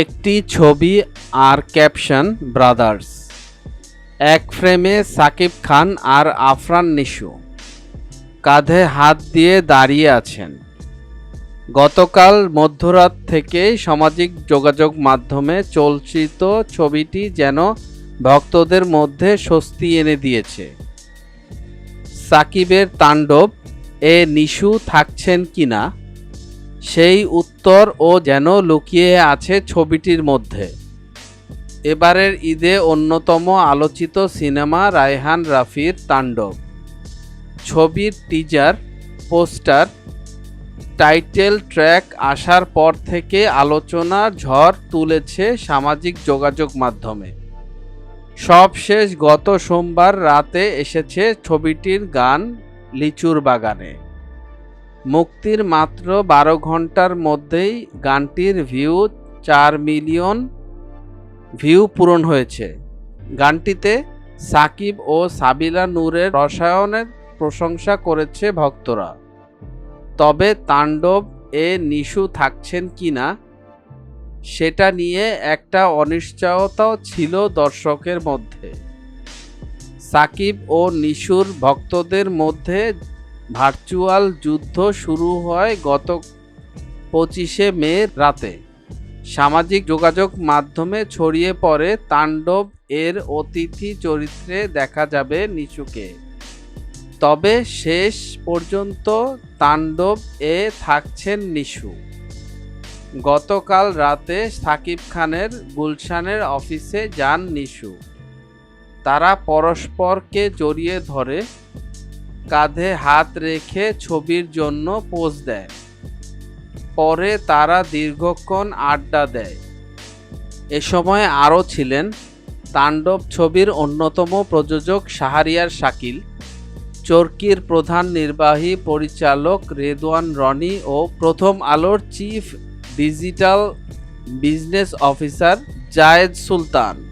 একটি ছবি আর caption, brothers এক ফ্রেমে সাকিব খান আর আফরান নিশু। কাঁধে হাত দিয়ে দাঁড়িয়ে আছেন। গতকাল মধ্যরাত থেকেই সামাজিক যোগাযোগ মাধ্যমে চলচ্চিত ছবিটি যেন ভক্তদের মধ্যে স্বস্তি এনে দিয়েছে। সাকিবের তাণ্ডব, এ নিশু থাকছেন কিনা সেই উত্তর ও যেন লুকিয়ে আছে ছবিটির মধ্যে। এবারের ঈদে অন্যতম আলোচিত সিনেমা রায়হান রাফির তাণ্ডব। ছবির টিজার পোস্টার টাইটেল ট্র্যাক আসার পর থেকে আলোচনা ঝড় তুলেছে সামাজিক যোগাযোগ মাধ্যমে। সবশেষ গত সোমবার রাতে এসেছে ছবিটির গান লিচুর বাগানে। মুক্তির মাত্র বারো ঘণ্টার মধ্যেই গানটির ভিউ চার মিলিয়ন ভিউ পূরণ হয়েছে। গানটিতে সাকিব ও সাবিলা নূরের রসায়নের প্রশংসা করেছে ভক্তরা। তবে তাণ্ডব এ নিশু থাকছেন কি না, সেটা নিয়ে একটা অনিশ্চয়তাও ছিল দর্শকের মধ্যে। সাকিব ও নিশুর ভক্তদের মধ্যে ভার্চুয়াল যুদ্ধ শুরু হয় গত পঁচিশে মে রাতে। সামাজিক যোগাযোগ মাধ্যমে ছড়িয়ে পড়ে তাণ্ডব এর অতিথি চরিত্রে দেখা যাবে নিশুকে। তবে শেষ পর্যন্ত তাণ্ডব এ থাকছেন নিশু। গতকাল রাতে সাকিব খানের গুলশানের অফিসে যান নিশু। তারা পরস্পরকে জড়িয়ে ধরে কাঁধে হাত রেখে ছবির জন্য পোজ দেয়। পরে তারা দীর্ঘক্ষণ আড্ডা দেয়। এ সময় আরও ছিলেন তাণ্ডব ছবির অন্যতম প্রযোজক শাহরিয়ার শাকিল, চরকির প্রধান নির্বাহী পরিচালক রেদওয়ান রনি ও প্রথম আলোর chief digital business officer Zayed Sultan.